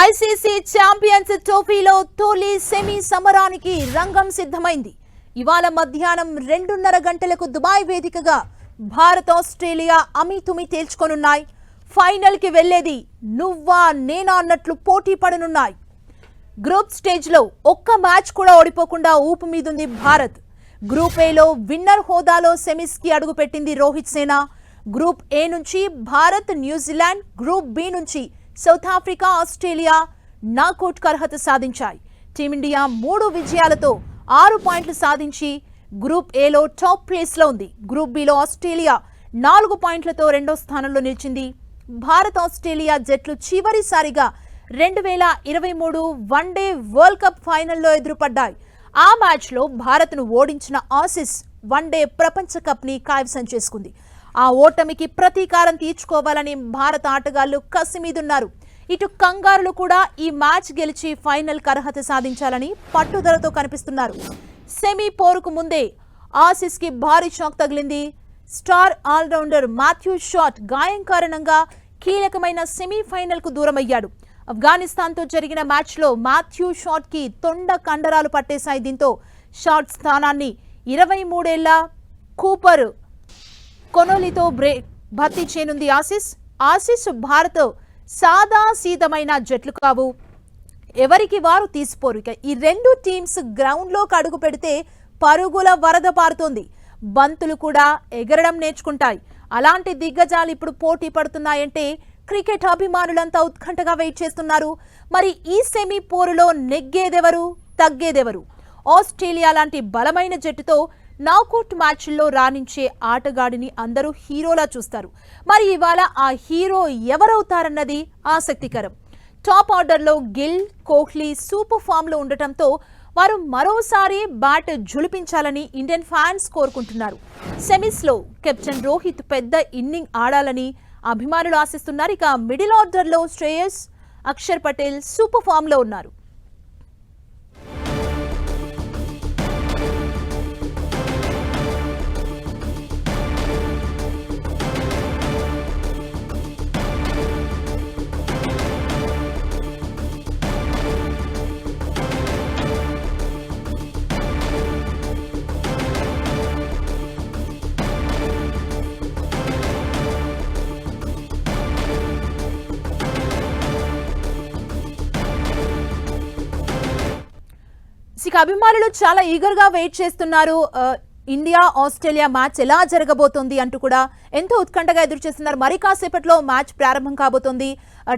ICC champions ట్రోఫీలో తొలి semi సమరానికి రంగం సిద్ధమైంది. ఇవాళ మధ్యాహ్నం రెండున్నర గంటలకు దుబాయ్ వేదికగా భారత్ ఆస్ట్రేలియా అమితుమి తేల్చుకొనున్నాయి. ఫైనల్కి వెళ్ళేది నువ్వా నేనా అన్నట్లు పోటీ పడనున్నాయి. గ్రూప్ స్టేజ్లో ఒక్క మ్యాచ్ కూడా ఓడిపోకుండా ఊపు మీదుంది భారత్. గ్రూప్ ఏలో విన్నర్ హోదాలో సెమీస్కి అడుగుపెట్టింది రోహిత్ సేన. గ్రూప్ ఏ నుంచి? Bharat New Zealand. Group B నుంచి సౌత్ ఆఫ్రికా ఆస్ట్రేలియా నాకౌట్కు అర్హత సాధించాయి. టీమిండియా మూడు విజయాలతో ఆరు పాయింట్లు సాధించి గ్రూప్ ఏలో టాప్ ప్లేస్లో ఉంది. గ్రూప్ బిలో ఆస్ట్రేలియా నాలుగు పాయింట్లతో రెండో స్థానంలో నిలిచింది. భారత్ ఆస్ట్రేలియా జట్లు చివరిసారిగా రెండు వేల ఇరవై మూడు వన్డే వరల్డ్ కప్ ఫైనల్లో ఎదురుపడ్డాయి. ఆ మ్యాచ్లో భారత్ను ఓడించిన ఆసిస్ వన్డే ప్రపంచ కప్ని కైవసం చేసుకుంది. ఆ ఓటమికి ప్రతీకారం తీర్చుకోవాలని భారత ఆటగాళ్ళు కసిమీదున్నారు ఇటు కంగారులు కూడా ఈ మ్యాచ్ గెలిచి ఫైనల్ అర్హత సాధించాలని పట్టుదలతో కనిపిస్తున్నారు. సెమీ పోరుకు ముందే ఆసిస్కి భారీ షాక్ తగిలింది. స్టార్ ఆల్రౌండర్ మాథ్యూ షాట్ గాయం కారణంగా కీలకమైన సెమీఫైనల్కు దూరమయ్యాడు. ఆఫ్ఘనిస్తాన్తో జరిగిన మ్యాచ్లో మాథ్యూ షాట్కి తొండ కండరాలు పట్టేశాయి. దీంతో షాట్ స్థానాన్ని ఇరవై మూడేళ్ళ కూపర్ కొనోలితో బ్రే భర్తీ చేయనుంది ఆసిస్. ఆసిస్ భారత్ సాదా సీదమైన జట్లు కావు. ఎవరికి వారు తీసిపోరు ఇక ఈ రెండు టీమ్స్ గ్రౌండ్లోకి అడుగు పెడితే పరుగుల వరద పారుతోంది. బంతులు కూడా ఎగరడం నేర్చుకుంటాయి. అలాంటి దిగ్గజాలు ఇప్పుడు పోటీ పడుతున్నాయంటే క్రికెట్ అభిమానులంతా ఉత్కంఠగా వెయిట్ చేస్తున్నారు. మరి ఈ సెమీ పోరులో నెగ్గేదెవరు తగ్గేదెవరు? ఆస్ట్రేలియా లాంటి బలమైన జట్టుతో నాకౌట్ మ్యాచ్ల్లో రాణించే ఆటగాడిని అందరూ హీరోలా చూస్తారు. మరి ఇవాళ ఆ హీరో ఎవరవుతారన్నది ఆసక్తికరం. టాప్ ఆర్డర్లో గిల్ కోహ్లీ సూపర్ ఫామ్లో ఉండటంతో వారు మరోసారి బ్యాట్ జులిపించాలని ఇండియన్ ఫ్యాన్స్ కోరుకుంటున్నారు. సెమీస్లో కెప్టెన్ రోహిత్ పెద్ద ఇన్నింగ్ ఆడాలని అభిమానులు ఆశిస్తున్నారు. ఇక మిడిల్ ఆర్డర్లో శ్రేయస్ అక్షర్ పటేల్ సూపర్ ఫామ్లో ఉన్నారు. ఇక అభిమానులు చాలా ఈగర్గా వెయిట్ చేస్తున్నారు ఇండియా ఆస్ట్రేలియా మ్యాచ్ ఎలా జరగబోతోంది అంటూ కూడా ఎంతో ఉత్కంఠగా ఎదురు చేస్తున్నారు. మరి కాసేపట్లో మ్యాచ్ ప్రారంభం కాబోతోంది.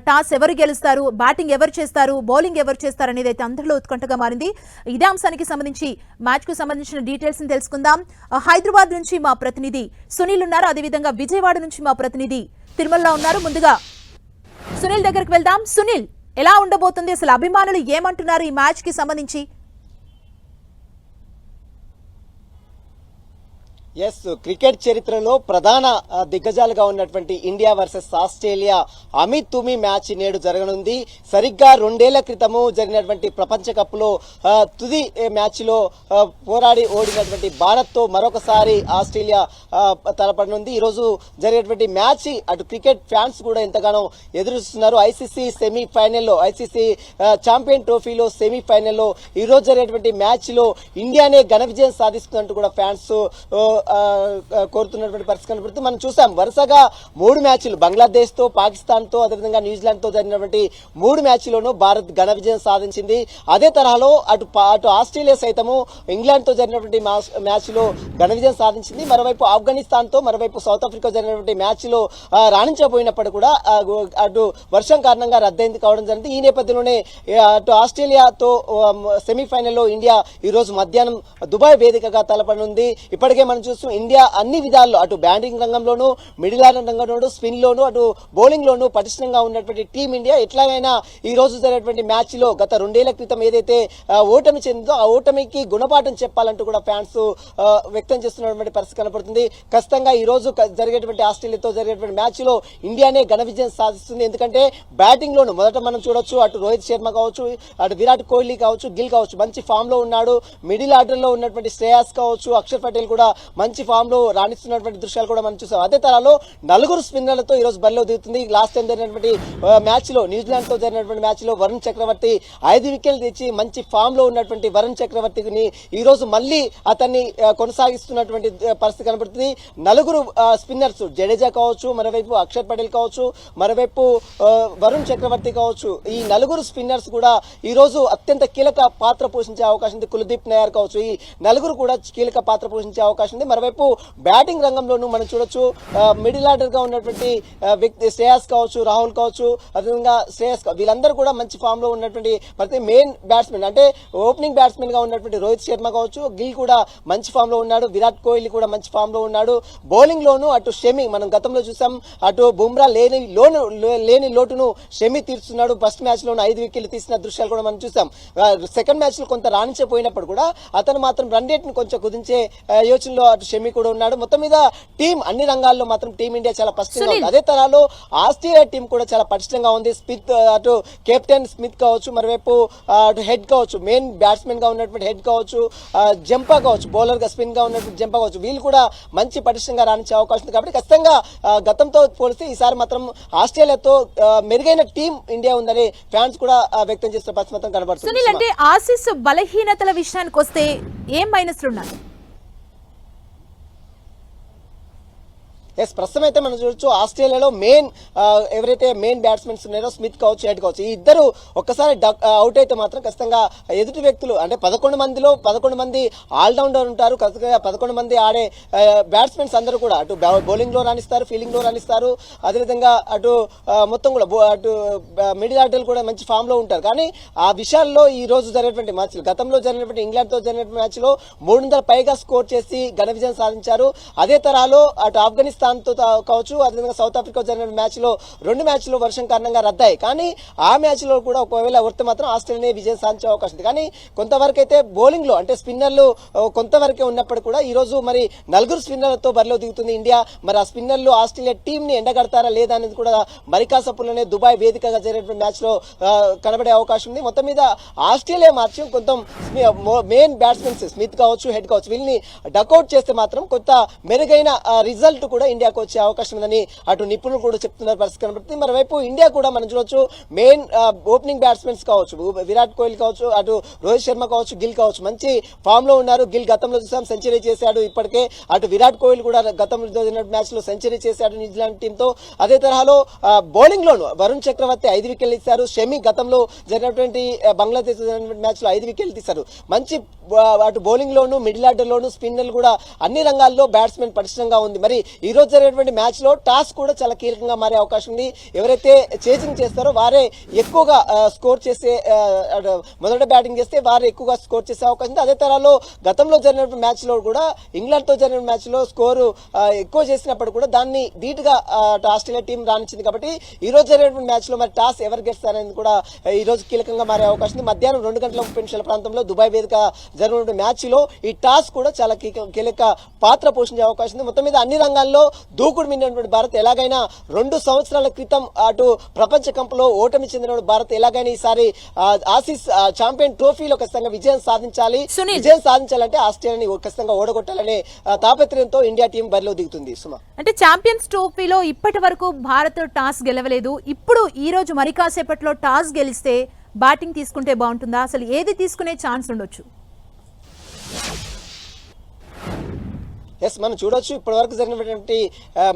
టాస్ ఎవరు గెలుస్తారు? బ్యాటింగ్ ఎవరు చేస్తారు? బౌలింగ్ ఎవరు చేస్తారు అనేది అయితే అందరిలో ఉత్కంఠగా మారింది. ఇదే అంశానికి సంబంధించి మ్యాచ్కు సంబంధించిన డీటెయిల్స్ని తెలుసుకుందాం. హైదరాబాద్ నుంచి మా ప్రతినిధి సునీల్ ఉన్నారు. అదేవిధంగా విజయవాడ నుంచి మా ప్రతినిధి తిరుమల ఉన్నారు. ముందుగా సునీల్ దగ్గరికి వెళ్దాం. సునీల్ ఎలా ఉండబోతుంది? అసలు అభిమానులు ఏమంటున్నారు ఈ మ్యాచ్కి సంబంధించి? ఎస్ క్రికెట్ చరిత్రలో ప్రధాన దిగ్గజాలుగా ఉన్నటువంటి ఇండియా వర్సెస్ ఆస్ట్రేలియా అమిత్ తుమి మ్యాచ్ నేడు జరగనుంది. సరిగ్గా రెండేళ్ళ క్రితము జరిగినటువంటి ప్రపంచ కప్లో తుది మ్యాచ్లో పోరాడి ఓడినటువంటి భారత్తో మరొకసారి ఆస్ట్రేలియా తలపడనుంది. ఈరోజు జరిగినటువంటి మ్యాచ్ అటు క్రికెట్ ఫ్యాన్స్ కూడా ఎంతగానో ఎదురుస్తున్నారు ఐసీసీ సెమీ ఫైనల్లో ఐసీసీ ఛాంపియన్ ట్రోఫీలో సెమీఫైనల్లో ఈరోజు జరిగినటువంటి మ్యాచ్లో ఇండియానే ఘన విజయం సాధిస్తున్నట్టు కూడా ఫ్యాన్స్ కోరుతున్నటువంటి పరిస్థితి కనబడుతుంది మనం చూసాం. వరుసగా మూడు మ్యాచ్లు బంగ్లాదేశ్తో పాకిస్తాన్తో అదేవిధంగా న్యూజిలాండ్తో జరిగినటువంటి మూడు మ్యాచ్లోనూ భారత్ ఘన విజయం సాధించింది. అదే తరహాలో అటు అటు ఆస్ట్రేలియా సైతము ఇంగ్లాండ్తో జరిగినటువంటి మ్యాచ్లో ఘన విజయం సాధించింది. మరోవైపు ఆఫ్ఘనిస్తాన్తో మరోవైపు సౌత్ ఆఫ్రికా జరిగినటువంటి మ్యాచ్లో రాణించబోయినప్పుడు కూడా అటు వర్షం కారణంగా రద్దయింది కావడం జరిగింది. ఈ నేపథ్యంలోనే అటు ఆస్ట్రేలియాతో సెమీఫైనల్లో ఇండియా ఈ రోజు మధ్యాహ్నం దుబాయ్ వేదికగా తలపనుంది. ఇప్పటికే మనం చూస్తూ ఇండియా అన్ని విధాల్లో అటు బ్యాటింగ్ రంగంలోనూ మిడిల్ ఆర్డర్ రంగంలోనూ స్పిన్ లోను అటు బౌలింగ్ లోను పటిష్టంగా ఉన్నటువంటి టీం ఇండియా ఎట్లాగైనా ఈ రోజు జరిగినటువంటి మ్యాచ్లో గత రెండేళ్ళ క్రితం ఏదైతే ఓటమి చెందిందో ఆ ఓటమికి గుణపాఠం చెప్పాలంటూ కూడా ఫ్యాన్స్ వ్యక్తం చేస్తున్నటువంటి పరిస్థితి కనపడుతుంది. ఖచ్చితంగా ఈ రోజు జరిగేటువంటి ఆస్ట్రేలియాతో జరిగేటువంటి మ్యాచ్లో ఇండియానే ఘన విజయం సాధిస్తుంది. ఎందుకంటే బ్యాటింగ్ లోను మొదట మనం చూడొచ్చు అటు రోహిత్ శర్మ కావచ్చు అటు విరాట్ కోహ్లీ కావచ్చు గిల్ కావచ్చు మంచి ఫామ్లో ఉన్నాడు. మిడిల్ ఆర్డర్లో ఉన్నటువంటి శ్రేయాస్ కావచ్చు అక్షర్ పటేల్ కూడా మంచి ఫామ్లో రాణిస్తున్నటువంటి దృశ్యాలు కూడా మనం చూసాం. అదే తరాలో నలుగురు స్పిన్నర్లతో ఈ రోజు బరిలో దిగుతుంది. లాస్ట్ టైం జరిగినటువంటి మ్యాచ్లో న్యూజిలాండ్తో జరిగినటువంటి మ్యాచ్లో వరుణ్ చక్రవర్తి ఐదు వికెట్లు తెచ్చి మంచి ఫామ్లో ఉన్నటువంటి వరుణ్ చక్రవర్తిని ఈ రోజు మళ్ళీ అతన్ని కొనసాగిస్తున్నటువంటి పరిస్థితి కనబడుతుంది. నలుగురు స్పిన్నర్స్ జడేజా కావచ్చు మరోవైపు అక్షర్ పటేల్ కావచ్చు మరోవైపు వరుణ్ చక్రవర్తి కావచ్చు ఈ నలుగురు స్పిన్నర్స్ కూడా ఈ రోజు అత్యంత కీలక పాత్ర పోషించే అవకాశం ఉంది. కులదీప్ నాయర్ కావచ్చు ఈ నలుగురు కూడా కీలక పాత్ర పోషించే అవకాశం ఉంది. మరోవైపు బ్యాటింగ్ రంగంలోనూ మనం చూడొచ్చు మిడిల్ ఆర్డర్గా ఉన్నటువంటి వ్యక్తి శ్రేయస్ కావచ్చు రాహుల్ కావచ్చు అదేవిధంగా శ్రేయస్ వీళ్ళందరూ కూడా మంచి ఫామ్లో ఉన్నటువంటి ప్రతి మెయిన్ బ్యాట్స్మెన్ అంటే ఓపెనింగ్ బ్యాట్స్మెన్గా ఉన్నటువంటి రోహిత్ శర్మ కావచ్చు గిల్ కూడా మంచి ఫామ్లో ఉన్నాడు విరాట్ కోహ్లీ కూడా మంచి ఫామ్లో ఉన్నాడు. బౌలింగ్లోనూ అటు షమి మనం గతంలో చూసాం అటు బుమ్రా లేని లోను లేని లోటును షమి తీర్చున్నాడు ఫస్ట్ మ్యాచ్లోను ఐదు వికెట్లు తీసిన దృశ్యాలు కూడా మనం చూసాం. సెకండ్ మ్యాచ్లో కొంత రాణించపోయినప్పుడు కూడా అతను మాత్రం రన్ రేట్ని కొంచెం కుదించే యోచనలో అటు షమి కూడా ఉన్నాడు. మొత్తం మీద టీం అన్ని రంగాల్లో మాత్రం టీమిండియా చాలా పటిష్టంగా ఉంది. అదే తరాలో ఆస్ట్రేలియా టీం కూడా చాలా పటిష్టంగా ఉంది. స్మిత్ అటు కెప్టెన్ స్మిత్ కావచ్చు మరోవైపు అటు హెడ్ కావచ్చు మెయిన్ బ్యాట్స్మెన్గా ఉన్నటువంటి హెడ్ కావచ్చు జంపా కావచ్చు బౌలర్గా స్పిన్గా ఉన్నటువంటి జంపా కావచ్చు వీళ్ళు కూడా మంచి పటిష్టంగా రాణించే అవకాశం ఉంది. కాబట్టి ఖచ్చితంగా గతంతో పోలిస్తే ఈసారి మాత్రం ఆస్ట్రేలియాతో మెరుగైన టీం ఇండియా ఉందని ఫ్యాన్స్ కూడా వ్యక్తం చేస్తున్న పరిస్థితి మాత్రం కనబడుతుంది. అంటే ఆసిస్ బలహీనతల విషయానికి వస్తే ఏం మైనస్లు ఉన్నాయి ఎస్ ప్రస్తుతం అయితే మనం చూడొచ్చు ఆస్ట్రేలియాలో మెయిన్ ఎవరైతే మెయిన్ బ్యాట్స్మెన్స్ ఉన్నారో స్మిత్ కావచ్చు హెడ్ కావచ్చు ఈ ఇద్దరు ఒక్కసారి అవుట్ అయితే మాత్రం ఖచ్చితంగా ఎదుటి వ్యక్తులు అంటే పదకొండు మందిలో పదకొండు మంది ఆల్రౌండర్ ఉంటారు. ఖచ్చితంగా పదకొండు మంది ఆడే బ్యాట్స్మెన్స్ అందరూ కూడా అటు బౌలింగ్లో రాణిస్తారు ఫీల్డింగ్లో రాణిస్తారు. అదేవిధంగా అటు మొత్తం కూడా బో- అటు మిడిల్ ఆర్డర్ కూడా మంచి ఫామ్లో ఉంటారు. కానీ ఆ విషయాల్లో ఈ రోజు జరిగినటువంటి మ్యాచ్లు గతంలో జరిగినటువంటి ఇంగ్లాండ్తో జరిగినటువంటి మ్యాచ్లో మూడు వందల పైగా స్కోర్ చేసి ఘన విజయం సాధించారు. అదే తరాలో అటు ఆఫ్ఘనిస్తాన్ పాకిస్తాన్తో కావచ్చు అదేవిధంగా సౌత్ ఆఫ్రికా జరిగిన మ్యాచ్లో రెండు మ్యాచ్లు వర్షం కారణంగా రద్దాయి. కానీ ఆ మ్యాచ్లో కూడా ఒకవేళ వస్తే మాత్రం ఆస్ట్రేలియా విజయం సాధించే అవకాశం ఉంది. కానీ కొంతవరకు అయితే బౌలింగ్లో అంటే స్పిన్నర్లు కొంతవరకే ఉన్నప్పుడు కూడా ఈ రోజు మరి నలుగురు స్పిన్నర్లతో బరిలో దిగుతుంది ఇండియా. మరి ఆ స్పిన్నర్లు ఆస్ట్రేలియా టీంని ఎండగడతారా లేదా అనేది కూడా మరికాసపుల్లోనే దుబాయ్ వేదికగా జరిగినటువంటి మ్యాచ్లో కనబడే అవకాశం ఉంది. మొత్తం మీద ఆస్ట్రేలియా మాత్రం కొంత మెయిన్ బ్యాట్స్మెన్స్ స్మిత్ కావచ్చు హెడ్ కావచ్చు వీళ్ళని డకౌట్ చేస్తే మాత్రం కొంత మెరుగైన రిజల్ట్ కూడా ఇండియాకు వచ్చే అవకాశం ఉందని అటు నిపుణులు కూడా చెప్తున్నారు పరిస్థితి కనబడుతుంది మరోవైపు ఇండియా కూడా మనం చూడొచ్చు మెయిన్ ఓపెనింగ్ బ్యాట్స్మెన్స్ కావచ్చు విరాట్ కోహ్లీ కావచ్చు అటు రోహిత్ శర్మ కావచ్చు గిల్ కావచ్చు మంచి ఫామ్లో ఉన్నారు. గిల్ గతంలో చూసాం సెంచరీ చేశాడు ఇప్పటికే అటు విరాట్ కోహ్లీ కూడా గతంలో జరిగిన మ్యాచ్లో సెంచరీ చేశాడు న్యూజిలాండ్ టీమ్తో అదే తరహాలో బౌలింగ్ లోను వరుణ్ చక్రవర్తి ఐదు వికెట్లు ఇస్తారు. షమి గతంలో జరిగినటువంటి బంగ్లాదేశ్ మ్యాచ్లో ఐదు వికెట్లు తీశారు. మంచి అటు బౌలింగ్ లోను మిడిల్ ఆర్డర్ లోను స్పిన్నర్లు కూడా అన్ని రంగాల్లో బ్యాట్స్మెన్ పటిష్టంగా ఉంది. మరి ఈ రోజు జరిగినటువంటి మ్యాచ్లో టాస్ కూడా చాలా కీలకంగా మారే అవకాశం ఉంది. ఎవరైతే చేసింగ్ చేస్తారో వారే ఎక్కువగా స్కోర్ చేసే మొదట బ్యాటింగ్ చేస్తే వారు ఎక్కువగా స్కోర్ చేసే అవకాశం ఉంది. అదే తరాలో గతంలో జరిగిన మ్యాచ్లో కూడా ఇంగ్లాండ్తో జరిగిన మ్యాచ్లో స్కోరు ఎక్కువ చేసినప్పుడు కూడా దాన్ని ధీటుగా ఆస్ట్రేలియా టీం రాణించింది కాబట్టి ఈరోజు జరిగినటువంటి మ్యాచ్లో మరి టాస్ ఎవరు గెలుస్తారనేది కూడా ఈరోజు ఈ రోజు కీలకంగా మారే అవకాశం ఉంది. మధ్యాహ్నం రెండు గంటల ముప్పై నిమిషాల ప్రాంతంలో దుబాయ్ వేదిక జరిగినటువంటి మ్యాచ్లో ఈ టాస్ కూడా చాలా కీలక- కీలక పాత్ర పోషించే అవకాశం ఉంది. మొత్తం మీద అన్ని రంగాల్లో దూకుడు మిన్నటువంటి భారత్ ఎలాగైనా రెండు సంవత్సరాల క్రితం అటు ప్రపంచ కప్లో ఓటమి చెందిన భారత్ ఎలాగైనా ఈసారి ఆసీస్ ఛాంపియన్ ట్రోఫీలో ఖచ్చితంగా విజయం సాధించాలి. విజయం సాధించాలంటే ఆస్ట్రేలియాని ఖచ్చితంగా ఓడగొట్టాలనే తాపత్రయంతో ఇండియా టీం బరిలో దిగుతుంది. సుమా. అంటే ఛాంపియన్స్ ట్రోఫీలో ఇప్పటి వరకు భారత్ టాస్ గెలవలేదు. ఇప్పుడు ఈ రోజు మరి కాసేపట్లో టాస్ గెలిస్తే బ్యాటింగ్ తీసుకుంటే బాగుంటుందా? అసలు ఏది తీసుకునే ఛాన్స్ ఉండొచ్చు? ఎస్ మనం చూడొచ్చు. ఇప్పటి వరకు జరిగినటువంటి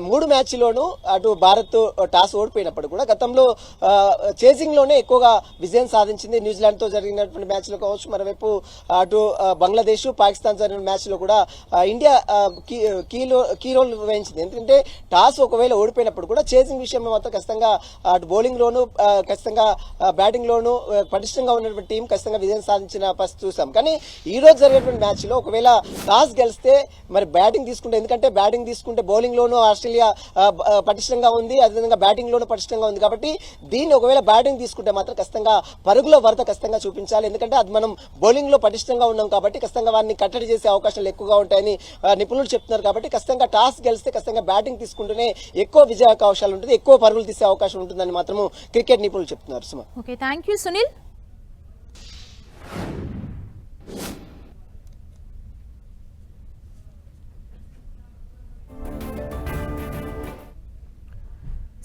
మూడు మ్యాచ్లోనూ అటు భారత్ టాస్ ఓడిపోయినప్పుడు కూడా గతంలో చేసింగ్లోనే ఎక్కువగా విజయం సాధించింది న్యూజిలాండ్తో జరిగినటువంటి మ్యాచ్లో కావచ్చు. మరోవైపు అటు బంగ్లాదేశ్ పాకిస్తాన్ జరిగిన మ్యాచ్లో కూడా ఇండియా కీ కీలో కీ రోల్ వహించింది ఎందుకంటే టాస్ ఒకవేళ ఓడిపోయినప్పుడు కూడా చేసింగ్ విషయంలో మాత్రం ఖచ్చితంగా అటు బౌలింగ్లోనూ ఖచ్చితంగా బ్యాటింగ్లోనూ పటిష్టంగా ఉన్నటువంటి టీం ఖచ్చితంగా విజయం సాధించిన పరిస్థితి చూసాం. కానీ ఈ రోజు జరిగినటువంటి మ్యాచ్లో ఒకవేళ టాస్ గెలిస్తే మరి బ్యాటింగ్ తీసుకుంటే ఎందుకంటే బ్యాటింగ్ తీసుకుంటే బౌలింగ్లోనూ ఆస్ట్రేలియా పటిష్టంగా ఉంది అదేవిధంగా బ్యాటింగ్లోనూ పటిష్టంగా ఉంది. కాబట్టి దీన్ని ఒకవేళ బ్యాటింగ్ తీసుకుంటే మాత్రం ఖచ్చితంగా పరుగుల వరద ఖచ్చితంగా చూపించాలి. ఎందుకంటే అది మనం బౌలింగ్లో పటిష్టంగా ఉన్నాం కాబట్టి ఖచ్చితంగా వారిని కట్టడి చేసే అవకాశాలు ఎక్కువగా ఉంటాయని నిపుణులు చెప్తున్నారు. కాబట్టి ఖచ్చితంగా టాస్ గెలిస్తే ఖచ్చితంగా బ్యాటింగ్ తీసుకుంటేనే ఎక్కువ విజయ అవకాశాలు ఉంటుంది ఎక్కువ పరుగులు తీసే అవకాశం ఉంటుందని మాత్రము క్రికెట్ నిపుణులు చెప్తున్నారు సుమా. Okay thank you Sunil.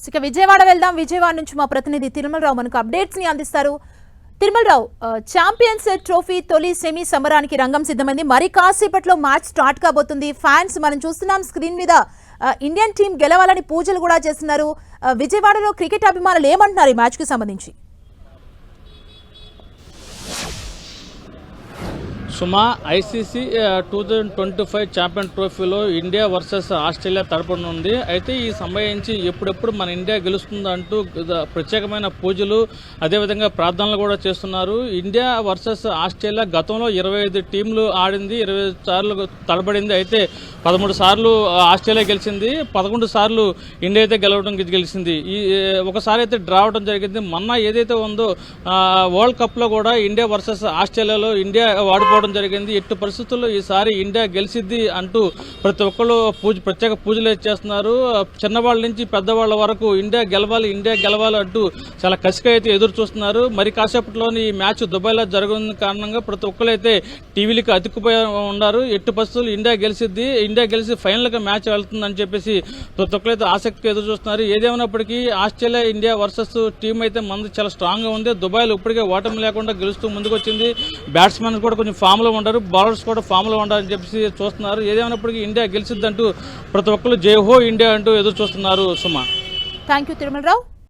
ఇక విజయవాడ వెళ్దాం. విజయవాడ నుంచి మా ప్రతినిధి తిరుమలరావు మనకు అప్డేట్స్ని అందిస్తారు. తిరుమలరావు ఛాంపియన్స్ ట్రోఫీ తొలి సెమీ సమరానికి రంగం సిద్ధమైంది. మరి కాసేపట్లో మ్యాచ్ స్టార్ట్ కాబోతుంది. ఫ్యాన్స్ మనం చూస్తున్నాం స్క్రీన్ మీద ఇండియన్ టీం గెలవాలని పూజలు కూడా చేస్తున్నారు. విజయవాడలో క్రికెట్ అభిమానులు ఏమంటున్నారు ఈ మ్యాచ్కి సంబంధించి? Suma ICC two thousand twenty five champion ట్రోఫీలో ఇండియా వర్సెస్ ఆస్ట్రేలియా తరపునుంది అయితే ఈ సంబంధించి ఎప్పుడెప్పుడు మన ఇండియా గెలుస్తుందంటూ అంటూ ప్రత్యేకమైన పూజలు అదేవిధంగా ప్రార్థనలు కూడా చేస్తున్నారు. ఇండియా వర్సెస్ ఆస్ట్రేలియా గతంలో ఇరవై ఐదు టీంలు ఆడింది ఇరవై ఐదు సార్లు తడబడింది అయితే పదమూడు సార్లు ఆస్ట్రేలియా గెలిచింది పదకొండు సార్లు ఇండియా అయితే గెలవడం గెలిచింది. ఈ ఒకసారి అయితే డ్రా అవడం జరిగింది. మొన్న ఏదైతే ఉందో వరల్డ్ కప్లో కూడా ఇండియా వర్సెస్ ఆస్ట్రేలియాలో ఇండియా వాడిపోవడం జరిగింది. ఎట్టి పరిస్థితుల్లో ఈసారి ఇండియా గెలిచిద్ది అంటూ ప్రతి ఒక్కళ్ళు పూజ ప్రత్యేక పూజలు చేస్తున్నారు. చిన్నవాళ్ళ నుంచి పెద్దవాళ్ళ వరకు ఇండియా గెలవాలి ఇండియా గెలవాలి అంటూ చాలా కసిగా అయితే ఎదురు చూస్తున్నారు. మరి కాసేపట్లోని ఈ మ్యాచ్ దుబాయ్లో జరగని కారణంగా ప్రతి ఒక్కరు అయితే టీవీలకి అతుక్కుపోయి ఉన్నారు. ఎట్టి పరిస్థితులు ఇండియా గెలిచిద్ది ఇండియా గెలిచి ఫైనల్గా మ్యాచ్ వెళ్తుందని చెప్పేసి ప్రతి ఒక్కరైతే ఆసక్తిగా ఎదురు చూస్తున్నారు. ఏదేమైనప్పటికీ ఆస్ట్రేలియా ఇండియా వర్సెస్ టీం అయితే మంది చాలా స్ట్రాంగ్గా ఉంది. దుబాయ్లో ఇప్పటికే ఓటమి లేకుండా గెలుస్తూ ముందుకు వచ్చింది బ్యాట్స్మెన్ కూడా కొంచెం ఫామ్లో ఉండరు బౌలర్స్ కూడా ఫామ్లో ఉండాలని చెప్పేసి చూస్తున్నారు. ఏదేమైనప్పటికీ ఇండియా గెలిచిద్దంటూ ప్రతి ఒక్కరు జై హో ఇండియా అంటూ ఎదురు చూస్తున్నారు సుమా. Thank you Tirumalarao